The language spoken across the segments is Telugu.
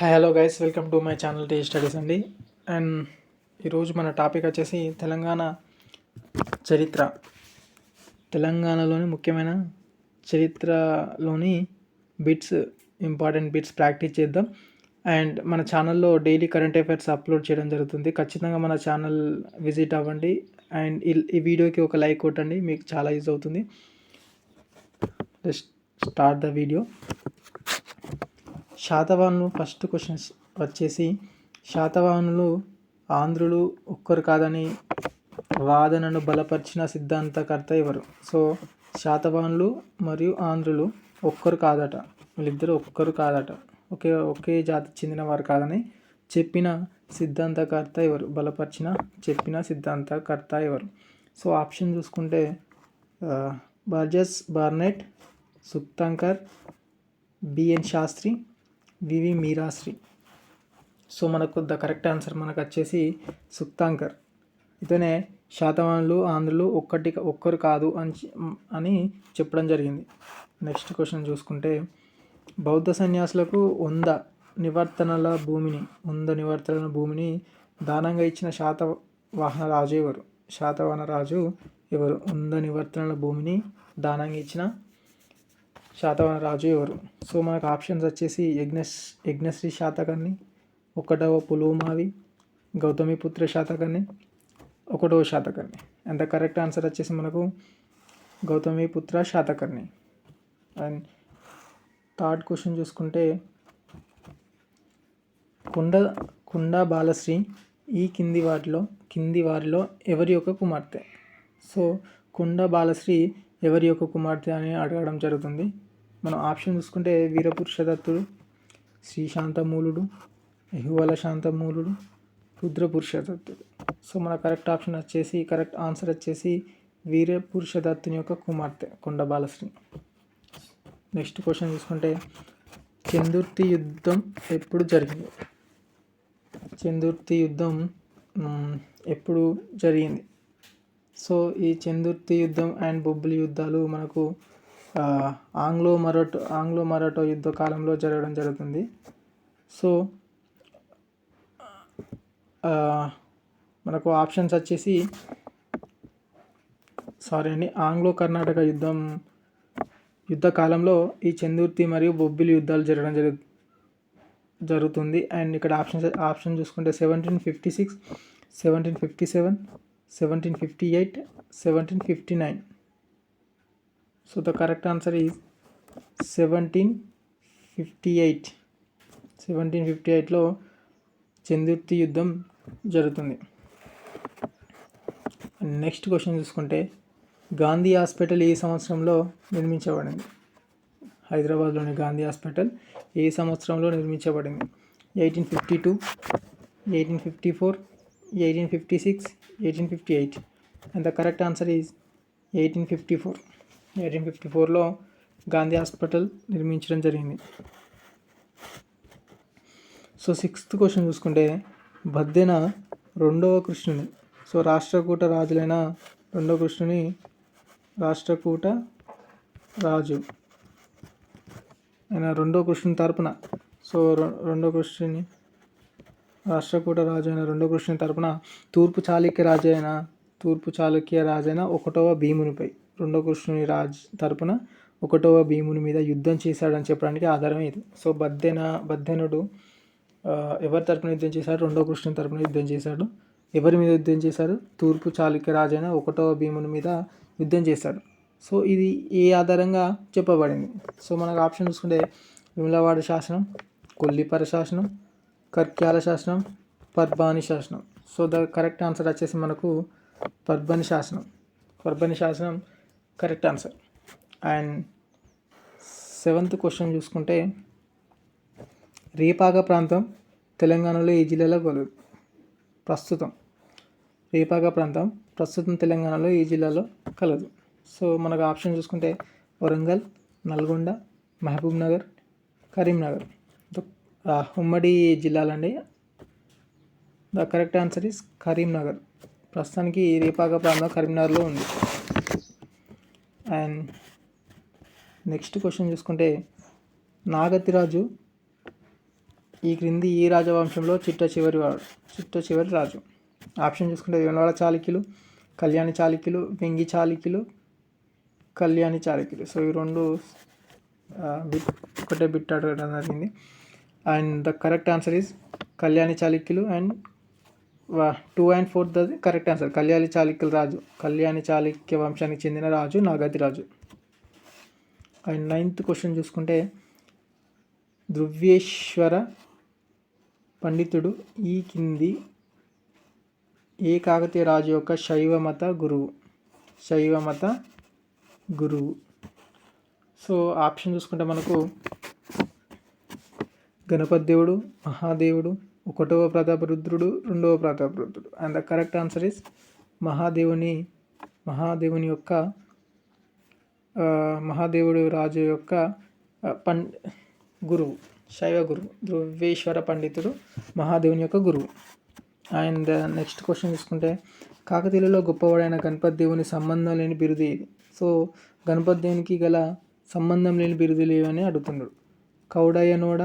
Hi hello guys welcome to my channel T studies అండి. అండ్ ఈరోజు మన టాపిక్ వచ్చేసి తెలంగాణ చరిత్ర. తెలంగాణలోని ముఖ్యమైన చరిత్రలోని బిట్స్ ఇంపార్టెంట్ బిట్స్ ప్రాక్టీస్ చేద్దాం. అండ్ మన ఛానల్లో డైలీ కరెంట్ అఫైర్స్ అప్లోడ్ చేయడం జరుగుతుంది. ఖచ్చితంగా మన ఛానల్ విజిట్ అవ్వండి. అండ్ ఈ- ఈ వీడియోకి ఒక లైక్ కొట్టండి. మీకు చాలా యూజ్ అవుతుంది. స్టార్ట్ ద వీడియో శాతవాహనులు ఫస్ట్ క్వశ్చన్స్ వచ్చేసి శాతవాహనులు ఆంధ్రులు ఒక్కరు కాదని వాదనను బలపరిచిన సిద్ధాంతకర్త ఎవరు? సో శాతవాహనులు మరియు ఆంధ్రులు ఒక్కరు కాదట. వీళ్ళిద్దరూ ఒక్కరు కాదట. ఒకే ఒకే జాతికి చెందిన వారు కాదని చెప్పిన సిద్ధాంతకర్త ఎవరు? బలపరిచిన చెప్పిన సిద్ధాంతకర్త ఎవరు? సో ఆప్షన్ చూసుకుంటే Burgess Barnett Sukthankar B N Shastri V V Mirashi so మనకు ద కరెక్ట్ ఆన్సర్ మనకు వచ్చేసి సుక్తాంకర్. ఇతనే శాతవాహనులు ఆంధ్రులు ఒక్కటి ఒక్కరు కాదు అని అని చెప్పడం జరిగింది. నెక్స్ట్ క్వశ్చన్ చూసుకుంటే బౌద్ధ సన్యాసులకు వంద నివర్తనల భూమిని వంద నివర్తనల భూమిని దానంగా ఇచ్చిన శాతవాహన రాజు ఎవరు? శాతవాహన రాజు ఎవరు? వంద నివర్తనల భూమిని దానంగా ఇచ్చిన శాతవాహన రాజు ఎవరు? సో మనకు ఆప్షన్స్ వచ్చేసి యజ్ఞస్ యజ్ఞశ్రీ శాతకర్ణి ఒకటవ పులుమావి గౌతమిపుత్ర శాతకర్ణి ఒకటవ Satakarni. And the correct answer వచ్చేసి మనకు Gautamiputra Satakarni. And third question చూసుకుంటే కుండ కుండ బాలశ్రీ ఈ కింది వాటిలో కింది వారిలో ఎవరి యొక్క కుమార్తె? సో కుండ బాలశ్రీ ఎవరి యొక్క కుమార్తె అని అడగడం జరుగుతుంది. మనం ఆప్షన్ చూసుకుంటే వీరపురుషదత్తుడు శ్రీశాంతమూలుడు ఎహువల శాంతమూలుడు రుద్రపురుషదత్తుడు. సో మన కరెక్ట్ ఆప్షన్ వచ్చేసి కరెక్ట్ ఆన్సర్ వచ్చేసి వీరపురుషదత్తుని యొక్క కుమార్తె కొండ బాలశ్రీ నెక్స్ట్ క్వశ్చన్ చూసుకుంటే చందుర్తి యుద్ధం ఎప్పుడు జరిగింది? చందుర్తి యుద్ధం ఎప్పుడు జరిగింది? సో ఈ చందుర్తి యుద్ధం అండ్ బొబ్బిలి యుద్ధాలు మనకు ఆంగ్లో మరాఠో ఆంగ్లో మరాఠో యుద్ధ కాలంలో జరగడం జరుగుతుంది. సో మనకు ఆప్షన్స్ వచ్చేసి సారీ అండి ఆంగ్లో కర్ణాటక యుద్ధం యుద్ధ కాలంలో ఈ చందుర్తి మరియు బొబ్బిలి యుద్ధాలు జరగడం జరుగు జరుగుతుంది. అండ్ ఇక్కడ ఆప్షన్ ఆప్షన్ చూసుకుంటే seventeen fifty six seventeen fifty seven seventeen fifty eight seventeen fifty nine so the correct answer is seventeen fifty eight seventeen fifty ఎయిట్లో చందుర్తి యుద్ధం జరుగుతుంది. నెక్స్ట్ క్వశ్చన్ చూసుకుంటే గాంధీ హాస్పిటల్ ఏ సంవత్సరంలో నిర్మించబడింది? హైదరాబాద్లోని గాంధీ హాస్పిటల్ ఏ సంవత్సరంలో నిర్మించబడింది? Eighteen fifty two eighteen fifty four eighteen fifty six eighteen fifty eight and the correct answer is eighteen fifty four eighteen fifty ఫోర్లో గాంధీ హాస్పిటల్ నిర్మించడం జరిగింది. సో సిక్స్త్ క్వశ్చన్ చూసుకుంటే బద్దెన రెండవ కృష్ణుని సో రాష్ట్రకూట రాజులైన రెండవ కృష్ణుని రాష్ట్రకూట రాజు ఆయన రెండో కృష్ణుని తరపున. సో రెండో కృష్ణుని రాష్ట్రకూట రాజు అయిన రెండో కృష్ణుని తరపున తూర్పు చాళుక్య రాజు అయిన తూర్పు చాళుక్య రాజైన ఒకటవ భీమునిపై రెండో కృష్ణుని రాజ్ తరపున ఒకటవ భీముని మీద యుద్ధం చేశాడని చెప్పడానికి ఆధారం ఇది. సో బద్దెన బద్దెనుడు ఎవరి తరపున యుద్ధం చేశాడు? రెండో కృష్ణుని తరపున యుద్ధం చేశాడు. ఎవరి మీద యుద్ధం చేశారు తూర్పు చాళుక్య రాజైన ఒకటవ భీముని మీద యుద్ధం చేశాడు. సో ఇది ఏ ఆధారంగా చెప్పబడింది? సో మనకు ఆప్షన్ చూసుకుంటే విమలవాడ శాసనం కొల్లిపర శాసనం కర్క్యాల శాసనం పర్బాని శాసనం. సో ద కరెక్ట్ ఆన్సర్ వచ్చేసి మనకు పర్బని శాసనం. పర్బని శాసనం correct answer and seventh question చూసుకుంటే రేపాక ప్రాంతం తెలంగాణలో ఏ జిల్లాలో కలదు? ప్రస్తుతం. రేపాక ప్రాంతం ప్రస్తుతం తెలంగాణలో ఏ జిల్లాలో కలదు? సో మనకు ఆప్షన్ చూసుకుంటే వరంగల్ నల్గొండ మహబూబ్ నగర్ కరీంనగర్. ఉమ్మడి జిల్లాలండి. The correct answer is Karimnagar. ప్రస్తుతానికి రేపాక ప్రాంతం కరీంనగర్లో ఉంది. అండ్ నెక్స్ట్ క్వశ్చన్ చూసుకుంటే నాగతిరాజు ఈ క్రింది ఈ రాజవంశంలో చిట్ట చివరి వాడు చిట్ట చివరి రాజు. ఆప్షన్ చూసుకుంటే వేమనవాడ చాళుక్యులు కళ్యాణి చాళుక్యులు వెంగి చాళుక్యులు కళ్యాణి చాళుక్యులు. సో ఈ రెండు బిట్ ఒకటే బిట్ అడగడం జరిగింది. And the correct answer is Kalyani చాళుక్యులు అండ్ టూ అండ్ ఫోర్త్ అది కరెక్ట్ ఆన్సర్ కళ్యాణి చాళుక్యుల రాజు కళ్యాణి చాళుక్య వంశానికి చెందిన రాజు నాగతి రాజు అండ్ నైన్త్ క్వశ్చన్ చూసుకుంటే ధృవ్యేశ్వర పండితుడు ఈ కింది ఏ కాకతీయ రాజు యొక్క శైవమత గురువు శైవమత గురువు సో ఆప్షన్ చూసుకుంటే మనకు గణపతి దేవుడు మహాదేవుడు ఒకటవ ప్రతాపరుద్రుడు రెండవ Prataparudrudu. And the correct answer is మహాదేవుని మహాదేవుని యొక్క మహాదేవుడు రాజు యొక్క పం గురువు శైవ గురువు ధ్రువేశ్వర పండితుడు మహాదేవుని యొక్క గురువు. అండ్ నెక్స్ట్ క్వశ్చన్ తీసుకుంటే కాకతీయులలో గొప్పవాడైన గణపతి దేవుని సంబంధం లేని బిరుదు ఇది సో గణపతి దేవునికి గల సంబంధం లేని బిరుదులు ఏవని అడుగుతున్నాడు కౌడయ్యనోడ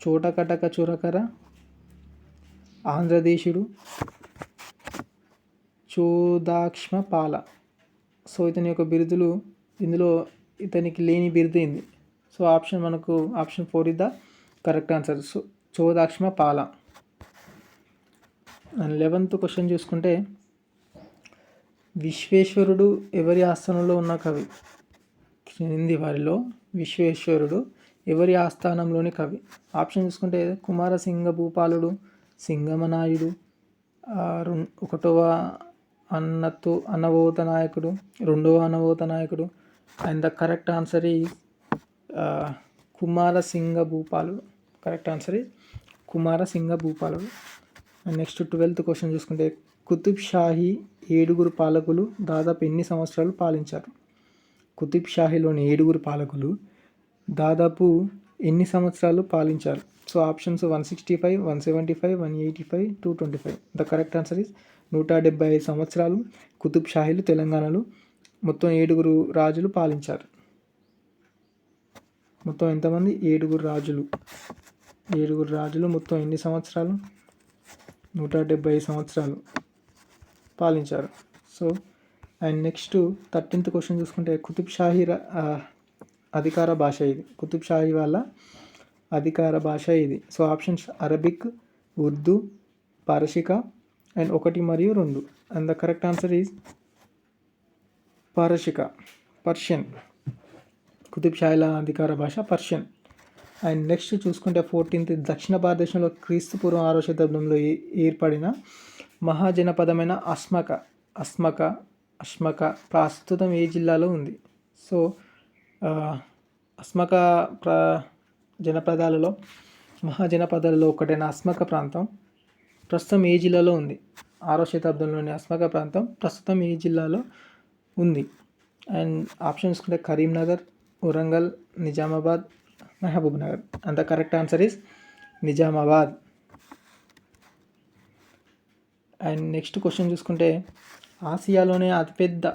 చోటకటక చురకర ఆంధ్రదేశుడు చోదాక్ష్మ పాల సో ఇతని యొక్క బిరుదులు ఇందులో ఇతనికి లేని బిరుదు అయింది సో ఆప్షన్ మనకు option four is the correct answer. So చోదాక్ష్మ పాల అండ్ లెవెన్త్ క్వశ్చన్ చూసుకుంటే విశ్వేశ్వరుడు ఎవరి ఆస్థానంలో ఉన్న కవి? క్రింది వారిలో విశ్వేశ్వరుడు ఎవరి ఆస్థానంలోని కవి? ఆప్షన్ చూసుకుంటే కుమారసింగ భూపాలుడు సింగమనాయుడు ఒకటవ అన్నతో అన్నవోత నాయకుడు రెండవ అన్నవోత నాయకుడు. అండ్ ద కరెక్ట్ ఆన్సర్ ఈ కుమారసింగ భూపాలుడు కరెక్ట్ ఆన్సర్ ఈ కుమారసింగ భూపాలుడు అండ్ నెక్స్ట్ ట్వెల్త్ క్వశ్చన్ చూసుకుంటే కుతుబ్ షాహీ ఏడుగురు పాలకులు దాదాపు ఎన్ని సంవత్సరాలు పాలించారు? కుతుబ్ షాహీలోని ఏడుగురు పాలకులు దాదాపు ఎన్ని సంవత్సరాలు పాలించారు? So options one sixty five one seventy five one eighty five two twenty five. The correct answer is నూట డెబ్బై ఐదు సంవత్సరాలు కుతుబ్ షాహీలు తెలంగాణలో మొత్తం ఏడుగురు రాజులు పాలించారు. మొత్తం ఎంతమంది? ఏడుగురు రాజులు. ఏడుగురు రాజులు మొత్తం ఎన్ని సంవత్సరాలు? నూట డెబ్బై ఐదు సంవత్సరాలు పాలించారు. So and next thirteenth question చూసుకుంటే కుతుబ్ షాహీ అధికార భాష ఇది. కుతుబ్ షాహీ వాళ్ళ అధికార భాష ఇది. సో ఆప్షన్స్ అరబిక్ ఉర్దూ పారసిక అండ్ ఒకటి మరియు రెండు. And the correct answer is పారసిక Persian. Qutub షాహిల అధికార భాష పర్షియన్. అండ్ నెక్స్ట్ చూసుకుంటే ఫోర్టీన్త్ దక్షిణ భారతదేశంలో క్రీస్తు పూర్వం ఆరో శతాబ్దంలో ఏ- ఏర్పడిన మహాజనపదమైన అస్మక. అస్మక అస్మక ప్రస్తుతం ఏ జిల్లాలో ఉంది? సో అస్మక ప్ర జనపదాలలో మహాజనపదాలలో ఒకటైన అస్మక ప్రాంతం ప్రస్తుతం ఏ జిల్లాలో ఉంది? ఆరో శతాబ్దంలోని అస్మక ప్రాంతం ప్రస్తుతం ఏ జిల్లాలో ఉంది? అండ్ ఆప్షన్ చూసుకుంటే Karimnagar Warangal Nizamabad Mahabub Nagar. And the correct answer is Nizamabad. And next question చూసుకుంటే ఆసియాలోనే అతిపెద్ద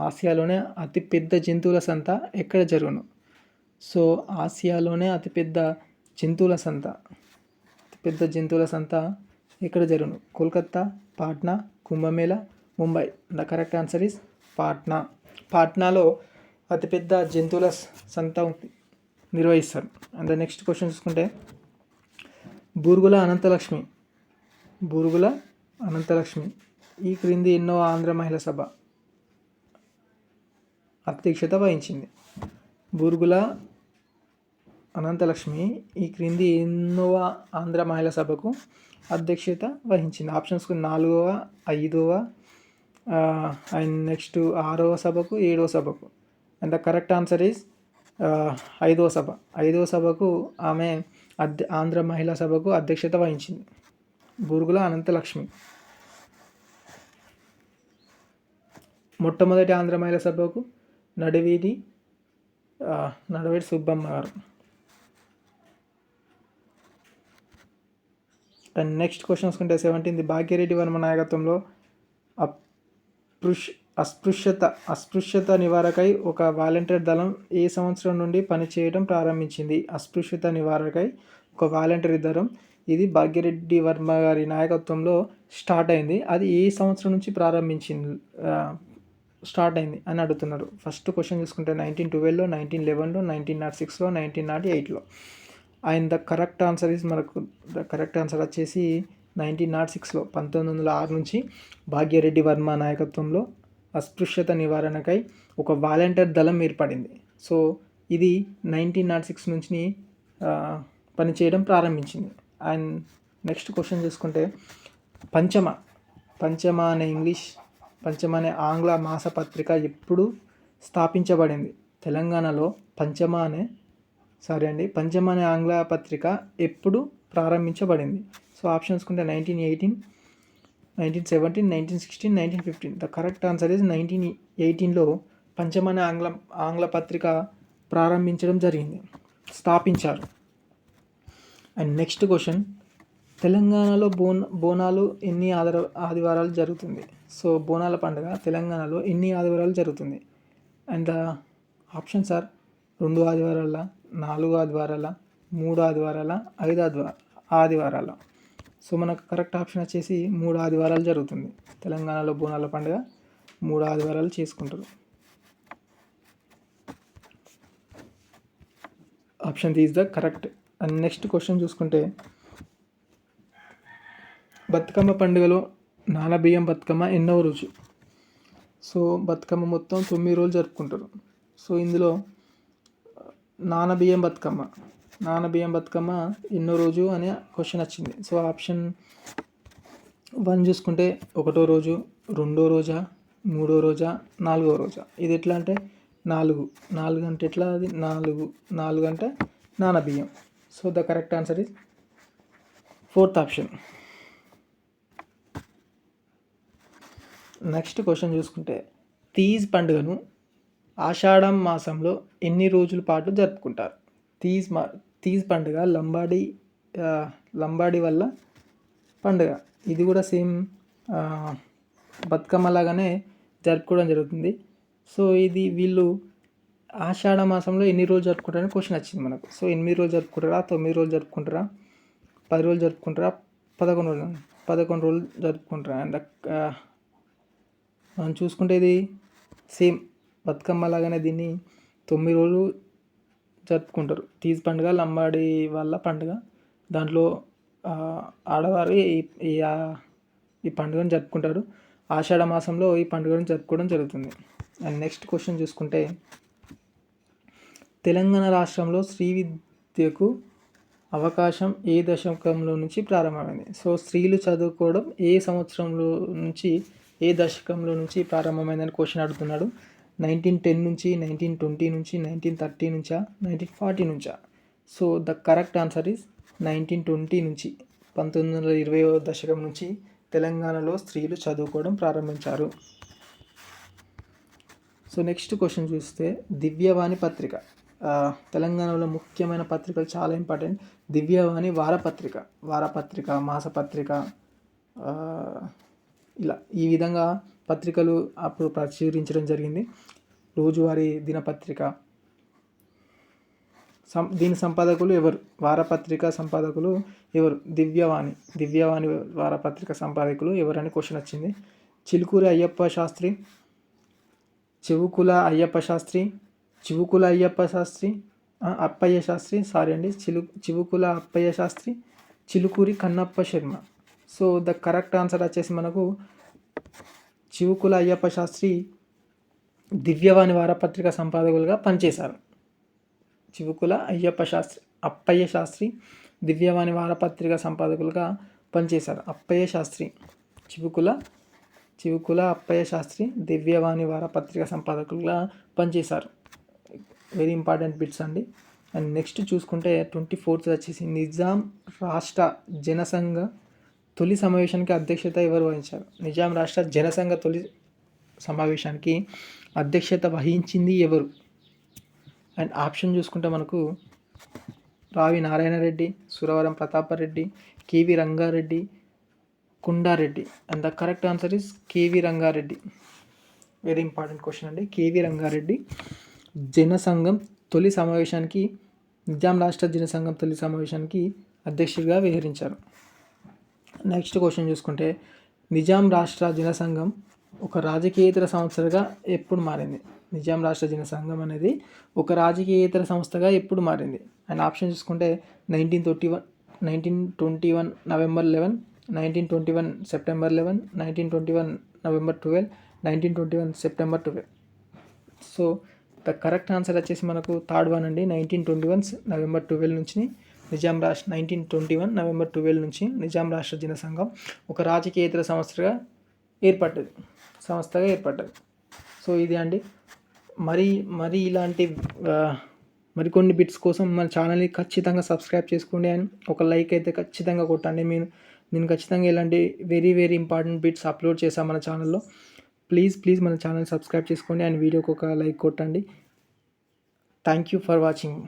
ఆసియాలోనే అతిపెద్ద జంతువుల సంత ఎక్కడ జరుగును? సో ఆసియాలోనే అతిపెద్ద జంతువుల సంత. అతిపెద్ద జంతువుల సంత ఎక్కడ జరుగును? Kolkata Patna Kumbh Mela Mumbai. The correct answer is Patna. పాట్నాలో అతిపెద్ద జంతువుల సంత ఉంది. నిర్వహిస్తారు. అండ్ నెక్స్ట్ క్వశ్చన్ చూసుకుంటే బూరుగుల అనంతలక్ష్మి. బూరుగుల అనంతలక్ష్మి. ఈ క్రింది ఎన్నో ఆంధ్ర మహిళా సభ. అధ్యక్షత వహించింది. బూరుగుల అనంతలక్ష్మి ఈ క్రింది ఎన్నోవ ఆంధ్ర మహిళా సభకు అధ్యక్షత వహించింది. ఆప్షన్స్ నాలుగవ ఐదవ అండ్ నెక్స్ట్ ఆరవ సభకు ఏడవ సభకు. And the correct answer is ఐదవ సభ. ఐదవ సభకు ఆమె అధ్య ఆంధ్ర మహిళా సభకు అధ్యక్షత వహించింది. బూరుగుల అనంతలక్ష్మి. మొట్టమొదటి ఆంధ్ర మహిళా సభకు నడివీడి ఆ, నడవేడి సుబ్బమ్మ గారు. అండ్ నెక్స్ట్ క్వశ్చన్స్ ఉంటే సెవెంటీన్ ది భాగ్యరెడ్డి వర్మ నాయకత్వంలో అపృష్ అస్పృశ్యత అస్పృశ్యత నివారకై ఒక వాలంటీర్ దళం ఏ సంవత్సరం నుండి పనిచేయడం ప్రారంభించింది? అస్పృశ్యత నివారకై ఒక వాలంటీర్ దళం ఇది భాగ్యరెడ్డి వర్మ గారి నాయకత్వంలో స్టార్ట్ అయింది. అది ఏ సంవత్సరం నుంచి ప్రారంభించింది? స్టార్ట్ అయింది అని అడుగుతున్నారు. ఫస్ట్ క్వశ్చన్ చూసుకుంటే నైన్టీన్ ట్వెల్వ్లో నైన్టీన్ లెవెన్లో నైన్టీన్ నాట్ సిక్స్లో నైన్టీన్ నాట్ ఎయిట్లో and the correct answer is మనకు ద కరెక్ట్ ఆన్సర్ వచ్చేసి నైన్టీన్ నాట్ సిక్స్లో పంతొమ్మిది వందల ఆరు నుంచి భాగ్యరెడ్డి వర్మ నాయకత్వంలో అస్పృశ్యత నివారణకై ఒక వాలంటీర్ దళం ఏర్పడింది. సో ఇది నైన్టీన్ నాట్ సిక్స్ నుంచి పనిచేయడం ప్రారంభించింది. అండ్ నెక్స్ట్ క్వశ్చన్ చూసుకుంటే పంచమ. పంచమ అనే ఇంగ్లీష్ పంచమ అనే ఆంగ్ల మాసపత్రిక ఎప్పుడు స్థాపించబడింది. తెలంగాణలో పంచమ అనే సారీ అండి పంచమ అనే ఆంగ్ల పత్రిక ఎప్పుడు ప్రారంభించబడింది. సో ఆప్షన్స్ చూసుకుంటే nineteen eighteen nineteen seventeen nineteen sixteen nineteen fifteen. The correct answer is nineteen ఎయిటీన్లో పంచమ అనే ఆంగ్ల ఆంగ్ల పత్రిక ప్రారంభించడం జరిగింది. స్థాపించారు. And next question. తెలంగాణలో బోన్ బోనాలు ఎన్ని ఆధార ఆదివారాలు జరుగుతుంది? సో బోనాల పండుగ తెలంగాణలో ఎన్ని ఆదివారాలు జరుగుతుంది? అండ్ ద ఆప్షన్స్ ఆర్ రెండు ఆదివారాల నాలుగు ఆదివారాల మూడు ఆదివారాల ఐదు ఆదివార ఆదివారాల. సో మనకు కరెక్ట్ ఆప్షన్ వచ్చేసి మూడు ఆదివారాలు జరుగుతుంది. తెలంగాణలో బోనాల పండుగ మూడు ఆదివారాలు చేసుకుంటారు. Option is the correct. And next question చూసుకుంటే బతుకమ్మ పండుగలో నానబియ్యం బతుకమ్మ ఎన్నో రోజు సో బతుకమ్మ మొత్తం తొమ్మిది రోజులు జరుపుకుంటారు. సో ఇందులో నానబియ్యం బతుకమ్మ. నానబియ్యం బతుకమ్మ ఎన్నో రోజు అనే క్వశ్చన్ వచ్చింది. సో ఆప్షన్ వన్ చూసుకుంటే ఒకటో రోజు రెండో రోజా మూడో రోజా నాలుగో రోజా. ఇది ఎట్లా అంటే నాలుగు. నాలుగు అంటే ఎట్లా అది? నాలుగు. నాలుగు అంటే నానబియ్యం so the correct answer is fourth option. Next question చూసుకుంటే తీజ్ పండుగను ఆషాఢం మాసంలో ఎన్ని రోజుల పాటు జరుపుకుంటారు? తీజ్ మా తీజ్ పండుగ లంబాడి లంబాడి వల్ల పండుగ. ఇది కూడా సేమ్ బతుకమ్మ లాగానే జరుపుకోవడం జరుగుతుంది. సో ఇది వీళ్ళు ఆషాఢ మాసంలో ఎన్ని రోజులు జరుపుకుంటారని క్వశ్చన్ వచ్చింది మనకు. సో ఎనిమిది రోజులు జరుపుకుంటారా తొమ్మిది రోజులు జరుపుకుంటారా పది రోజులు జరుపుకుంటారా పదకొండు రోజులు పదకొండు రోజులు జరుపుకుంటారా? అండ్ మనం చూసుకుంటే ఇది సేమ్ బతుకమ్మ లాగానే దీన్ని తొమ్మిది రోజులు జరుపుకుంటారు. తీజ్ పండుగ లంబాడి వాళ్ళ పండుగ. దాంట్లో ఆడవారు ఈ ఈ పండుగను జరుపుకుంటారు. ఆషాఢ మాసంలో ఈ పండుగను జరుపుకోవడం జరుగుతుంది. అండ్ నెక్స్ట్ క్వశ్చన్ చూసుకుంటే తెలంగాణ రాష్ట్రంలో స్త్రీ విద్యకు అవకాశం ఏ దశకంలో నుంచి ప్రారంభమైంది? సో స్త్రీలు చదువుకోవడం ఏ సంవత్సరంలో నుంచి ఏ దశకంలో నుంచి ప్రారంభమైందని క్వశ్చన్ అడుగుతున్నాడు? నైన్టీన్ టెన్ నుంచి నైన్టీన్ ట్వంటీ నుంచి నైన్టీన్ థర్టీ నుంచా నైన్టీన్ ఫార్టీ నుంచా? So the correct answer is nineteen twenty నుంచి. పంతొమ్మిది వందల ఇరవై దశకం నుంచి తెలంగాణలో స్త్రీలు చదువుకోవడం ప్రారంభించారు. సో నెక్స్ట్ క్వశ్చన్ చూస్తే దివ్యవాణి పత్రిక. తెలంగాణలో ముఖ్యమైన పత్రికలు చాలా ఇంపార్టెంట్. దివ్యవాణి వారపత్రిక వారపత్రిక మాసపత్రిక ఇలా ఈ విధంగా పత్రికలు అప్పుడు ప్రచురించడం జరిగింది. రోజువారీ దినపత్రిక. సం దీని సంపాదకులు ఎవరు? వారపత్రిక సంపాదకులు ఎవరు? దివ్యవాణి. దివ్యవాణి వారపత్రిక సంపాదకులు ఎవరని క్వశ్చన్ వచ్చింది. చిలుకూరి అయ్యప్ప శాస్త్రి చెవుకుల అయ్యప్ప శాస్త్రి చివుకుల అయ్యప్ప శాస్త్రి అప్పయ్య శాస్త్రి సారీ అండి చిలు Chivukula Appayya Shastri Chilukuri Kannappa Sharma. So the correct answer వచ్చేసి మనకు చివుకుల అయ్యప్ప శాస్త్రి దివ్యవాణి వారపత్రిక సంపాదకులుగా పనిచేశారు. చివుకుల అయ్యప్ప శాస్త్రి అప్పయ్య శాస్త్రి దివ్యవాణి వారపత్రిక సంపాదకులుగా పనిచేశారు. అప్పయ్య శాస్త్రి చివుకుల చివుకుల అప్పయ్య శాస్త్రి దివ్యవాణి వారపత్రిక సంపాదకులుగా పనిచేశారు. వెరీ ఇంపార్టెంట్ బిట్స్ అండి. అండ్ నెక్స్ట్ చూసుకుంటే ట్వంటీ ఫోర్త్ వచ్చేసి నిజాం రాష్ట్ర జనసంఘ తొలి సమావేశానికి అధ్యక్షత ఎవరు వహించారు? నిజాం రాష్ట్ర జనసంఘ తొలి సమావేశానికి అధ్యక్షత వహించింది ఎవరు? అండ్ ఆప్షన్ చూసుకుంటే మనకు Ravi Narayana Reddy Suravaram Pratapareddy K V Rangareddy Kundareddy. And the correct answer is K V Rangareddy. Very important question అండి. కేవీ రంగారెడ్డి జనసంఘం తొలి సమావేశానికి నిజాం రాష్ట్ర జనసంఘం తొలి సమావేశానికి అధ్యక్షుడిగా వ్యవహరించారు. నెక్స్ట్ క్వశ్చన్ చూసుకుంటే నిజాం రాష్ట్ర జనసంఘం ఒక రాజకీయేతర సంస్థగా ఎప్పుడు మారింది? నిజాం రాష్ట్ర జనసంఘం అనేది ఒక రాజకీయేతర సంస్థగా ఎప్పుడు మారింది? అండ్ ఆప్షన్ చూసుకుంటే nineteen twenty one nineteen twenty one November eleven nineteen twenty one September eleven nineteen twenty one November twelve nineteen twenty one September twelve. So the correct answer వచ్చేసి మనకు థర్డ్ వన్ అండి. Nineteen twenty one November twelve నుంచి నిజాం రాష్ట్ర nineteen twenty one November twelve నుంచి నిజాం రాష్ట్ర జనసంఘం ఒక రాజకీయేతర సంస్థగా ఏర్పడ్డది. సంస్థగా ఏర్పడ్డది. సో ఇది అండి. మరి మరి ఇలాంటి మరికొన్ని బిట్స్ కోసం మన ఛానల్ని ఖచ్చితంగా సబ్స్క్రైబ్ చేసుకోండి అండ్ ఒక లైక్ అయితే ఖచ్చితంగా కొట్టండి. నేను నేను ఖచ్చితంగా ఇలాంటి very very important bits upload చేశాను మన ఛానల్లో ప్లీజ్ ప్లీజ్ మన ఛానల్ సబ్స్క్రైబ్ చేసుకోండి అండ్ వీడియోకి ఒక లైక్ కొట్టండి. Thank you for watching